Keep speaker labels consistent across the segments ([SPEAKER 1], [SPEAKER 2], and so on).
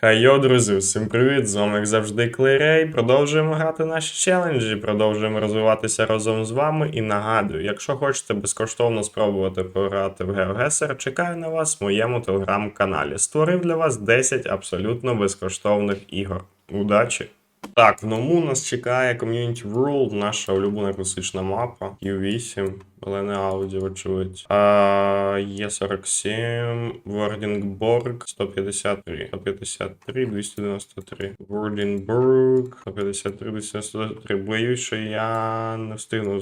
[SPEAKER 1] Хайо, друзі, всім привіт! З вами як завжди Клейрей. Продовжуємо грати наші челенджі, продовжуємо розвиватися разом з вами. І нагадую, якщо хочете безкоштовно спробувати пограти в GeoGuessr, чекаю на вас в моєму телеграм-каналі. Створив для вас 10 абсолютно безкоштовних ігор. Удачі! Так, в нас чекає Community World, наша улюблена класична мапа. Q8, але не аудіо, очевидь. А, є 47, Вордінгборг 153, 153, 293. Вордінбург 153, 293. Боюсь, що я не встигну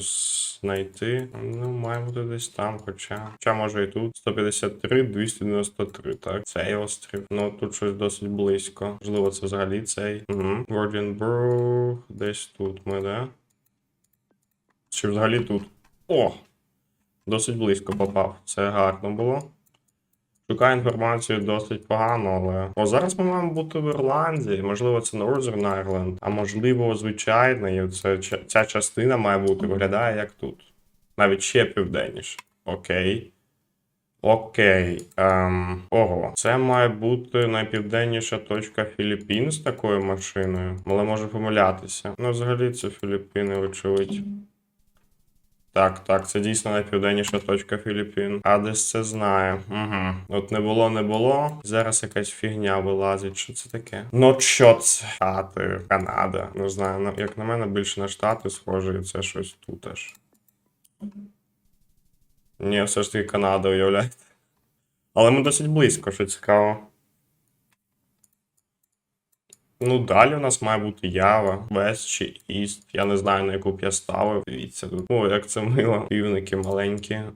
[SPEAKER 1] знайти. Ну, має бути десь там, хоча. Хоча може і тут. 153, 293, так. Цей острів. Ну тут щось досить близько. Можливо, це взагалі цей. Угу. Вордінбург. Десь тут ми, да? Чи взагалі тут? О! Досить близько попав. Це гарно було. Шукаю інформацію досить погано, але. О, зараз ми маємо бути в Ірландії. Можливо, це Northern Ireland, а можливо, звичайно, і це, ця частина має бути виглядає як тут. Навіть ще південніше. Окей. Окей. Ем, ого, це має бути найпівденніша точка Філіппін з такою машиною, але можу помилятися. Ну, взагалі, це Філіппіни, очевидь. Так, так, це дійсно найпівденніша точка Філіппін. А десь це знає. Угу. От не було, не було. Зараз якась фігня вилазить. Що це таке? Ну, що це? Штати, Канада. Не знаю, як на мене, більше на Штати схоже, і це щось тут аж. Ні, все ж таки Канада, уявляєте. Але ми досить близько, що цікаво. Ну, далі у нас має бути Ява, Вест чи Іст. Я не знаю, на яку б я ставив. Дивіться тут. О, як це мило. Півники маленькі. Е,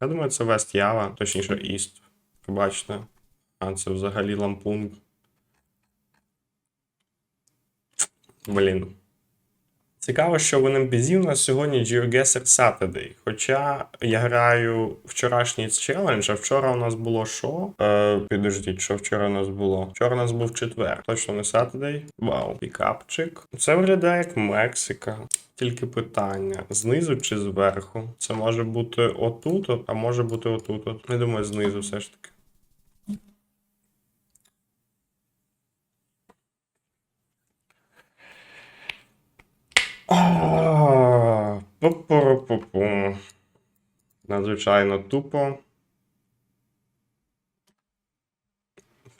[SPEAKER 1] я думаю, це Вест Ява, точніше Іст. Бачите. А це взагалі лампунг. Блін. Цікаво, що в NPC у нас сьогодні GeoGuessr Saturday. Хоча я граю вчорашній челендж, а вчора у нас було що? Е, підождіть, що вчора у нас було? Вчора у нас був четвер. Точно не Saturday. Вау, пікапчик. Це виглядає як Мексика. Тільки питання: знизу чи зверху? Це може бути отут, а може бути отут. От. Я думаю, знизу все ж таки. А, Пу-пу-пу-пу. Надзвичайно тупо.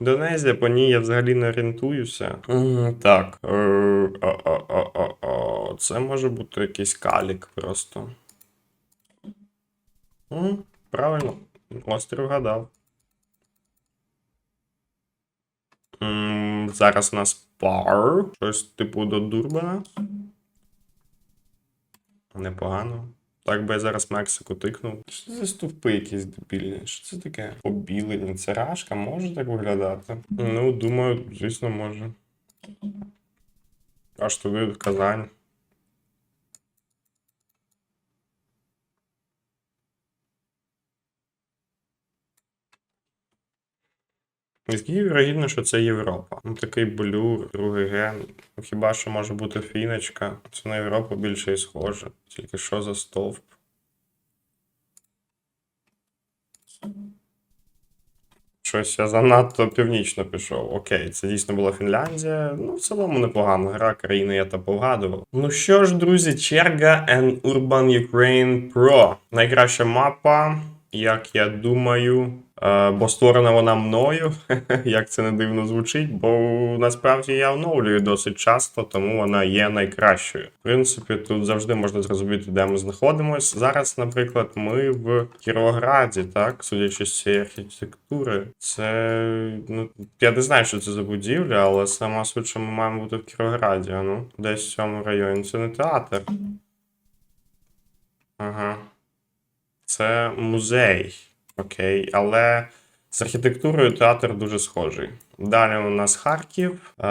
[SPEAKER 1] Донезія, по ній я взагалі не орієнтуюся. Так. Це може бути якийсь калік просто. Правильно. Острів гадав. Зараз у нас пар. Щось типу до Дурбана. Непогано. Так би я зараз Мексику тикнув. Що це за стовпи якісь дебільні? Що це таке? Побілені. Це рашка може так виглядати? Ну, думаю, звісно, може. Аж туди в Казань. Наскільки вірогідно, що це Європа. Ну, такий блюр, другий ген. Ну, Хіба що може бути фіночка? Це на Європу більше і схоже. Тільки що за стовп? Щось я занадто північно пішов. Окей, це дійсно була Фінляндія. Ну, в цілому непогана гра, країни я та повгадував. Ну що ж, друзі, черга and Urban Ukraine Pro. Найкраща мапа, як я думаю. Е, бо створена вона мною, як це не дивно звучить, бо насправді я оновлюю досить часто, тому вона є найкращою. В принципі, тут завжди можна зрозуміти, де ми знаходимося. Зараз, наприклад, ми в Кіровограді, так, судячи з цієї архітектури, це ну я не знаю, що це за будівля, але сама суть, що ми маємо бути в Кіровограді, ну, десь в цьому районі. Це не театр. Ага. Це музей. Окей, але з архітектурою театр дуже схожий. Далі у нас Харків. Е,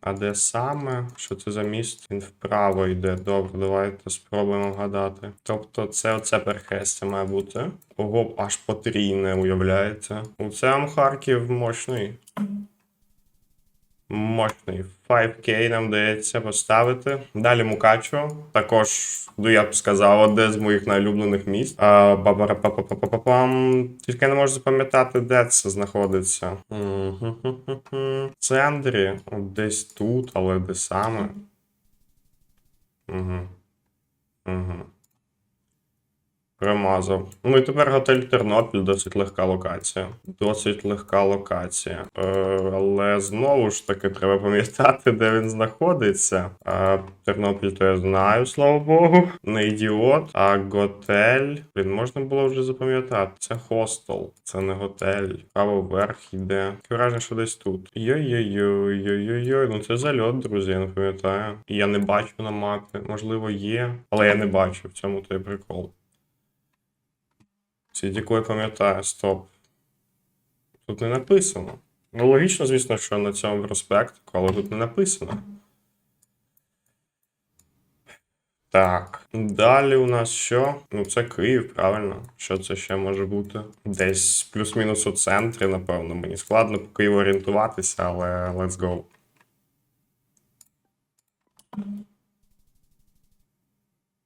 [SPEAKER 1] а де саме? Що це за міст? Він вправо йде. Добре, давайте спробуємо вгадати. Тобто, це оце перехрестя має бути. Ого, аж потрійне, уявляєте? У цьому Харків мощний. Мощний 5К нам вдається поставити. Далі Мукачево. Також, ну я б сказав, одне з моїх найулюблених міст. А, ба-ба-ра-па-па-па-па-пам. Тільки не можу запам'ятати, де це знаходиться. В центрі, десь тут, але де саме. Угу. Угу. Промазав. Ну і тепер готель Тернопіль досить легка локація. Досить легка локація. Е, але знову ж таки треба пам'ятати, де він знаходиться. Е, Тернопіль то я знаю, слава Богу. Не ідіот, а готель. Блін, можна було вже запам'ятати. Це хостел, це не готель. Право вверх йде. Враження, що десь тут. Йой-йой-йой, йой-йой-йой. Ну це зальот, друзі, я не пам'ятаю. Я не бачу на мапі. Можливо, є, але я не бачу. В цьому той прикол. Сідіку я пам'ятаю, стоп. Тут не написано. Ну, логічно, звісно, що на цьому проспекту, але тут не написано. Так. Далі у нас що? Ну, це Київ, правильно. Що це ще може бути? Десь плюс-мінус у центрі, напевно. Мені складно по Києву орієнтуватися, але let's go.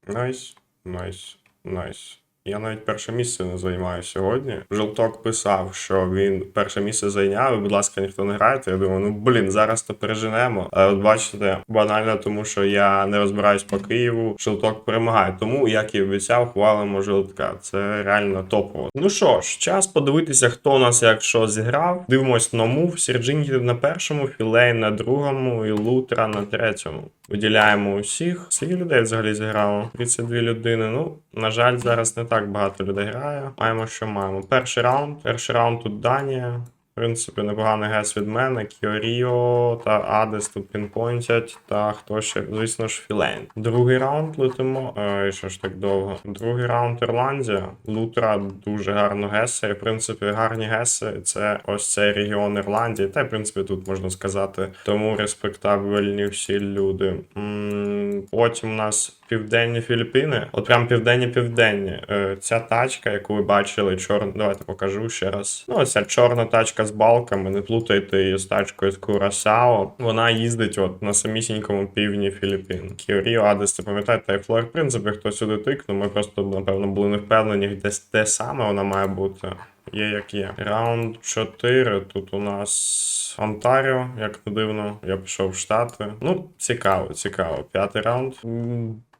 [SPEAKER 1] Найс, найс, найс. Я навіть перше місце не займаю сьогодні. Жовток писав, що він перше місце зайняв, і, будь ласка, ніхто не грає. То я думаю, ну блін, зараз то переженемо. А от бачите, банально, тому що я не розбираюсь по Києву. Жовток перемагає. Тому, як і обіцяв, хвалимо жовтка. Це реально топово. Ну що ж, час подивитися, хто у нас як що зіграв. Дивимось на мув. Сірджингі на першому, Філей на другому і Лутра на третьому. Виділяємо усіх. Скільки людей взагалі зіграло? 32 людини. Ну, на жаль, зараз не так багато людей грає. Маємо, що маємо. Перший раунд. Перший раунд тут Данія. В принципі, непоганий гес від мене. Кіоріо та Адес тут пінпойнтять. Та хто ще, звісно ж, Філейн. Другий раунд летимо. Ой, що ж так довго. Другий раунд Ірландія. Лутра дуже гарно гесає. В принципі, гарні геси. Це ось цей регіон Ірландії. Та в принципі тут можна сказати. Тому респектабельні всі люди. М, Потім у нас південні Філіппіни. От прям південні-південні. Е, Ця тачка, яку ви бачили, чорна. Давайте покажу ще раз. Ну, ця чорна тачка з балками. Не плутайте її з тачкою з Курасао. Вона їздить от на самісінькому півдні Філіппін. Кіоріо, Адес, ти пам'ятаєте, та Флор, в принципі, хто сюди тикнув. Ми просто, напевно, були не впевнені, де, де саме вона має бути. Є як є. Раунд 4. Тут у нас Онтаріо, як не дивно. Я пішов в Штати. Ну, цікаво, цікаво. П'ятий раунд.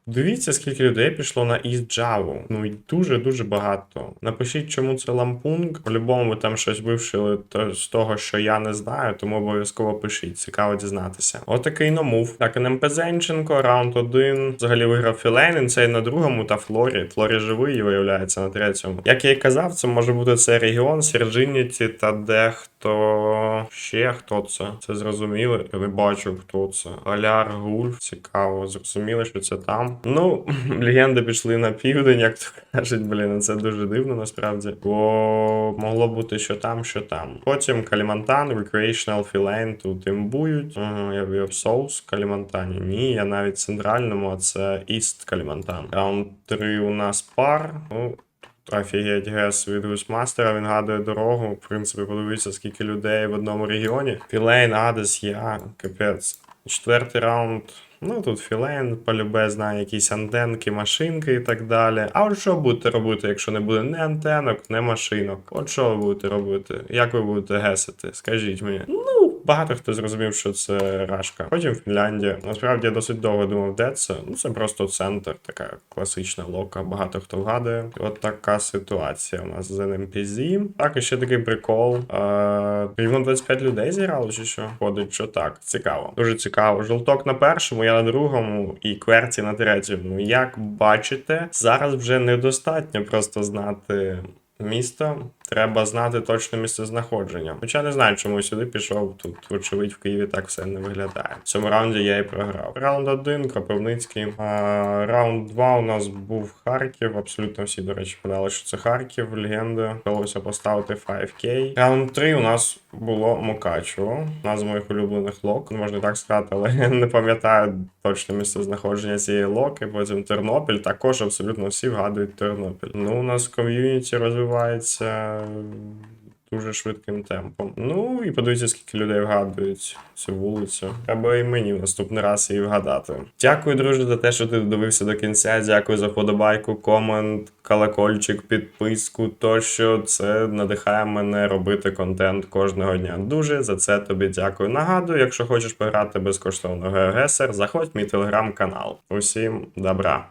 [SPEAKER 1] Дивіться, скільки людей пішло на East Java. Ну і дуже-дуже багато. Напишіть, чому це лампунг. По-любому ви там щось вивчили то- з того, що я не знаю, тому обов'язково пишіть. Цікаво дізнатися. Отакий номув. Так, НМП Зенченко, раунд 1. Взагалі виграв Філейнін, цей на другому та Флорі. Флорі живий, виявляється, на третьому. Як я і казав, це може бути це регіон, Сірджиніті та дехто ще хто це. Це зрозуміли. Я не бачу, хто це. Аляр Гульф. Цікаво. Зрозуміли, що це там. Ну, легенди пішли на південь, як то кажуть, блін, це дуже дивно насправді. Бо могло бути що там, що там. Потім Калімантан, Recreational Filane тут імбують. Я ввів соус Калімантані. Ні, я навіть центральному, а це Іст Калімантан. Раунд 3 у нас пар. Ну, Офігеть гес від Гусмастера, він гадує дорогу. В принципі, подивіться, скільки людей в одному регіоні. Філейн, Адес, я, капець. Четвертий раунд. Ну тут Філейн, полюбе знає якісь антенки, машинки і так далі. А от що будете робити, якщо не буде ні антенок, ні машинок? От що ви будете робити? Як ви будете гесити? Скажіть мені. Ну, багато хто зрозумів, що це рашка. Потім Фінляндія. Насправді я досить довго думав, де це. Ну це просто центр, така класична лока. Багато хто вгадує. От така ситуація у нас з NMPZ. Так, і ще такий прикол. Е, рівно 25 людей зіграло, чи що? Ходить, що так. Цікаво. Дуже цікаво. Жовток на першому, я на другому і кверті на третьому. Як бачите, зараз вже недостатньо просто знати. Місто треба знати точне місце знаходження. Хоча не знаю, чому сюди пішов. Тут, вочевидь, в Києві так все не виглядає. В цьому раунді я і програв. Раунд 1, Кропивницький. А, раунд 2 у нас був Харків. Абсолютно всі, до речі, подали, що це Харків, легенда. Вдалося поставити 5К. Раунд 3 у нас було Мукачево. Одна з моїх улюблених лок. Можна так сказати, але я не пам'ятаю точне місце знаходження цієї локи. Потім Тернопіль. Також абсолютно всі вгадують Тернопіль. Ну, у нас ком'юніті розвивається дуже швидким темпом. Ну і подивіться, скільки людей вгадують цю вулицю. Треба і мені в наступний раз її вгадати. Дякую, друже, за те, що ти додивився до кінця. Дякую за подобайку, комент, колокольчик, підписку. Тощо це надихає мене робити контент кожного дня. Дуже за це тобі дякую. Нагадую, якщо хочеш пограти безкоштовно GeoGuessr, заходь в мій телеграм-канал. Усім добра!